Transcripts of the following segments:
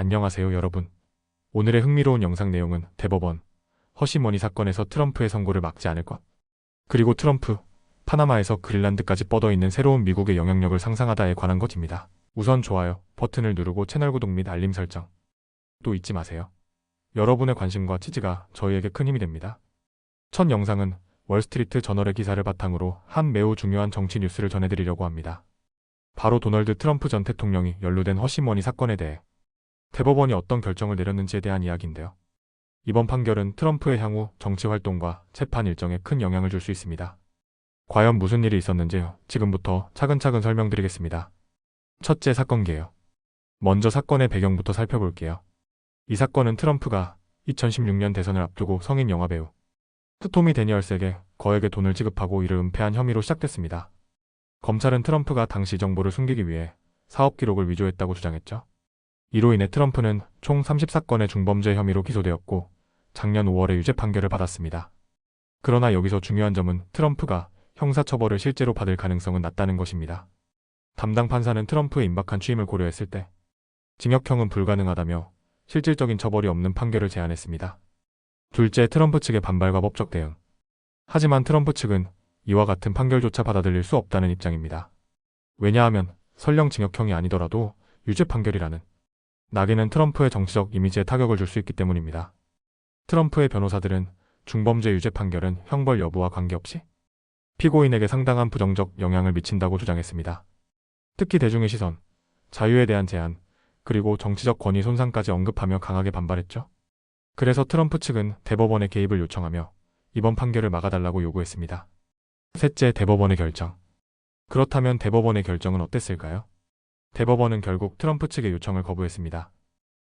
안녕하세요 여러분. 오늘의 흥미로운 영상 내용은 대법원 허시머니 사건에서 트럼프의 선고를 막지 않을 것. 그리고 트럼프, 파나마에서 그린란드까지 뻗어있는 새로운 미국의 영향력을 상상하다에 관한 것입니다. 우선 좋아요 버튼을 누르고 채널 구독 및 알림 설정. 또 잊지 마세요. 여러분의 관심과 치즈가 저희에게 큰 힘이 됩니다. 첫 영상은 월스트리트 저널의 기사를 바탕으로 한 매우 중요한 정치 뉴스를 전해드리려고 합니다. 바로 도널드 트럼프 전 대통령이 연루된 허시머니 사건에 대해 대법원이 어떤 결정을 내렸는지에 대한 이야기인데요. 이번 판결은 트럼프의 향후 정치 활동과 재판 일정에 큰 영향을 줄 수 있습니다. 과연 무슨 일이 있었는지 지금부터 차근차근 설명드리겠습니다. 첫째 사건계요. 먼저 사건의 배경부터 살펴볼게요. 이 사건은 트럼프가 2016년 대선을 앞두고 성인 영화배우 스토미 데니얼스에게 거액의 돈을 지급하고 이를 은폐한 혐의로 시작됐습니다. 검찰은 트럼프가 당시 정보를 숨기기 위해 사업 기록을 위조했다고 주장했죠. 이로 인해 트럼프는 총 34건의 중범죄 혐의로 기소되었고 작년 5월에 유죄 판결을 받았습니다. 그러나 여기서 중요한 점은 트럼프가 형사처벌을 실제로 받을 가능성은 낮다는 것입니다. 담당 판사는 트럼프의 임박한 취임을 고려했을 때 징역형은 불가능하다며 실질적인 처벌이 없는 판결을 제안했습니다. 둘째, 트럼프 측의 반발과 법적 대응. 하지만 트럼프 측은 이와 같은 판결조차 받아들일 수 없다는 입장입니다. 왜냐하면 설령 징역형이 아니더라도 유죄 판결이라는 낙인은 트럼프의 정치적 이미지에 타격을 줄 수 있기 때문입니다. 트럼프의 변호사들은 중범죄 유죄 판결은 형벌 여부와 관계없이 피고인에게 상당한 부정적 영향을 미친다고 주장했습니다. 특히 대중의 시선, 자유에 대한 제한, 그리고 정치적 권위 손상까지 언급하며 강하게 반발했죠. 그래서 트럼프 측은 대법원의 개입을 요청하며 이번 판결을 막아달라고 요구했습니다. 셋째, 대법원의 결정. 그렇다면 대법원의 결정은 어땠을까요? 대법원은 결국 트럼프 측의 요청을 거부했습니다.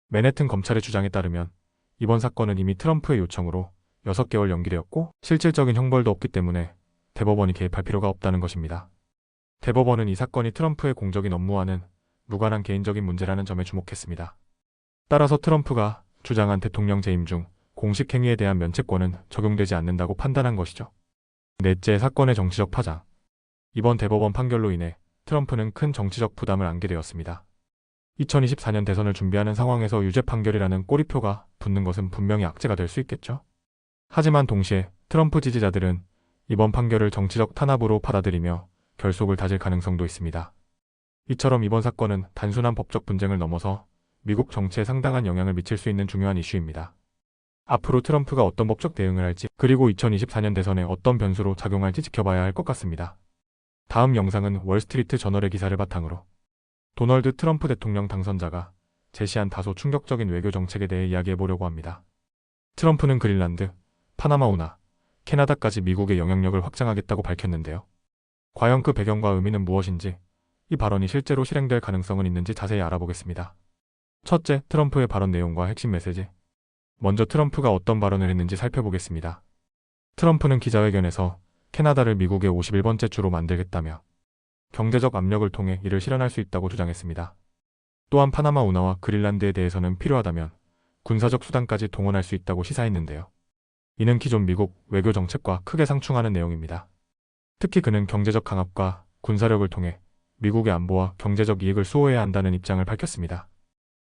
맨해튼 검찰의 주장에 따르면 이번 사건은 이미 트럼프의 요청으로 6개월 연기되었고 실질적인 형벌도 없기 때문에 대법원이 개입할 필요가 없다는 것입니다. 대법원은 이 사건이 트럼프의 공적인 업무와는 무관한 개인적인 문제라는 점에 주목했습니다. 따라서 트럼프가 주장한 대통령 재임 중 공식 행위에 대한 면책권은 적용되지 않는다고 판단한 것이죠. 넷째, 사건의 정치적 파장. 이번 대법원 판결로 인해 트럼프는 큰 정치적 부담을 안게 되었습니다. 2024년 대선을 준비하는 상황에서 유죄 판결이라는 꼬리표가 붙는 것은 분명히 악재가 될 수 있겠죠. 하지만 동시에 트럼프 지지자들은 이번 판결을 정치적 탄압으로 받아들이며 결속을 다질 가능성도 있습니다. 이처럼 이번 사건은 단순한 법적 분쟁을 넘어서 미국 정치에 상당한 영향을 미칠 수 있는 중요한 이슈입니다. 앞으로 트럼프가 어떤 법적 대응을 할지 그리고 2024년 대선에 어떤 변수로 작용할지 지켜봐야 할 것 같습니다. 다음 영상은 월스트리트 저널의 기사를 바탕으로 도널드 트럼프 대통령 당선자가 제시한 다소 충격적인 외교 정책에 대해 이야기해 보려고 합니다. 트럼프는 그린란드, 파나마 운하, 캐나다까지 미국의 영향력을 확장하겠다고 밝혔는데요. 과연 그 배경과 의미는 무엇인지, 이 발언이 실제로 실행될 가능성은 있는지 자세히 알아보겠습니다. 첫째, 트럼프의 발언 내용과 핵심 메시지. 먼저 트럼프가 어떤 발언을 했는지 살펴보겠습니다. 트럼프는 기자회견에서 캐나다를 미국의 51번째 주로 만들겠다며 경제적 압력을 통해 이를 실현할 수 있다고 주장했습니다. 또한 파나마 운하와 그린란드에 대해서는 필요하다면 군사적 수단까지 동원할 수 있다고 시사했는데요. 이는 기존 미국 외교 정책과 크게 상충하는 내용입니다. 특히 그는 경제적 강압과 군사력을 통해 미국의 안보와 경제적 이익을 수호해야 한다는 입장을 밝혔습니다.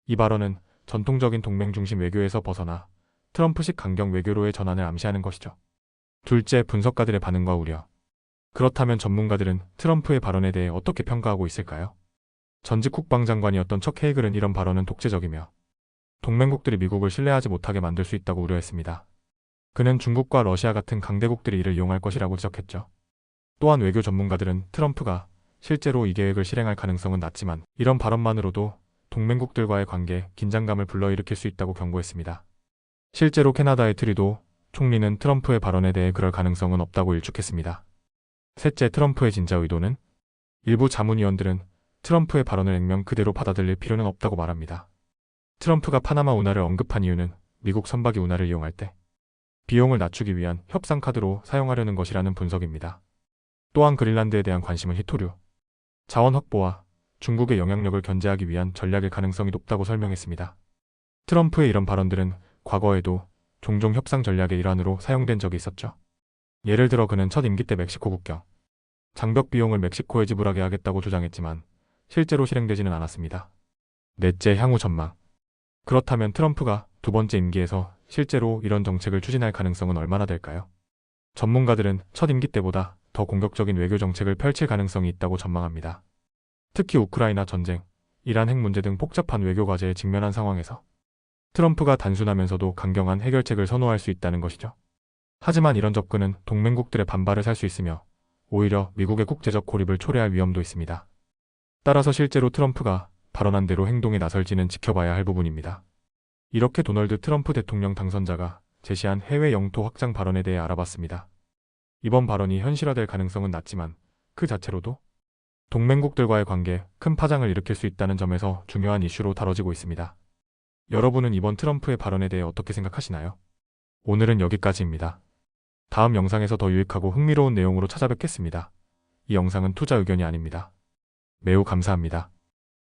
이 발언은 전통적인 동맹 중심 외교에서 벗어나 트럼프식 강경 외교로의 전환을 암시하는 것이죠. 둘째, 분석가들의 반응과 우려. 그렇다면 전문가들은 트럼프의 발언에 대해 어떻게 평가하고 있을까요? 전직 국방장관이었던 척 헤이글은 이런 발언은 독재적이며 동맹국들이 미국을 신뢰하지 못하게 만들 수 있다고 우려했습니다. 그는 중국과 러시아 같은 강대국들이 이를 이용할 것이라고 지적했죠. 또한 외교 전문가들은 트럼프가 실제로 이 계획을 실행할 가능성은 낮지만 이런 발언만으로도 동맹국들과의 관계 긴장감을 불러일으킬 수 있다고 경고했습니다. 실제로 캐나다의 트리도 총리는 트럼프의 발언에 대해 그럴 가능성은 없다고 일축했습니다. 셋째, 트럼프의 진짜 의도는? 일부 자문위원들은 트럼프의 발언을 액면 그대로 받아들일 필요는 없다고 말합니다. 트럼프가 파나마 운하를 언급한 이유는 미국 선박이 운하를 이용할 때 비용을 낮추기 위한 협상 카드로 사용하려는 것이라는 분석입니다. 또한 그린란드에 대한 관심은 히토류, 자원 확보와 중국의 영향력을 견제하기 위한 전략일 가능성이 높다고 설명했습니다. 트럼프의 이런 발언들은 과거에도 종종 협상 전략의 일환으로 사용된 적이 있었죠. 예를 들어 그는 첫 임기 때 멕시코 국경, 장벽 비용을 멕시코에 지불하게 하겠다고 주장했지만 실제로 실행되지는 않았습니다. 넷째 향후 전망. 그렇다면 트럼프가 두 번째 임기에서 실제로 이런 정책을 추진할 가능성은 얼마나 될까요? 전문가들은 첫 임기 때보다 더 공격적인 외교 정책을 펼칠 가능성이 있다고 전망합니다. 특히 우크라이나 전쟁, 이란 핵 문제 등 복잡한 외교 과제에 직면한 상황에서 트럼프가 단순하면서도 강경한 해결책을 선호할 수 있다는 것이죠. 하지만 이런 접근은 동맹국들의 반발을 살 수 있으며 오히려 미국의 국제적 고립을 초래할 위험도 있습니다. 따라서 실제로 트럼프가 발언한 대로 행동에 나설지는 지켜봐야 할 부분입니다. 이렇게 도널드 트럼프 대통령 당선자가 제시한 해외 영토 확장 발언에 대해 알아봤습니다. 이번 발언이 현실화될 가능성은 낮지만 그 자체로도 동맹국들과의 관계에 큰 파장을 일으킬 수 있다는 점에서 중요한 이슈로 다뤄지고 있습니다. 여러분은 이번 트럼프의 발언에 대해 어떻게 생각하시나요? 오늘은 여기까지입니다. 다음 영상에서 더 유익하고 흥미로운 내용으로 찾아뵙겠습니다. 이 영상은 투자 의견이 아닙니다. 매우 감사합니다.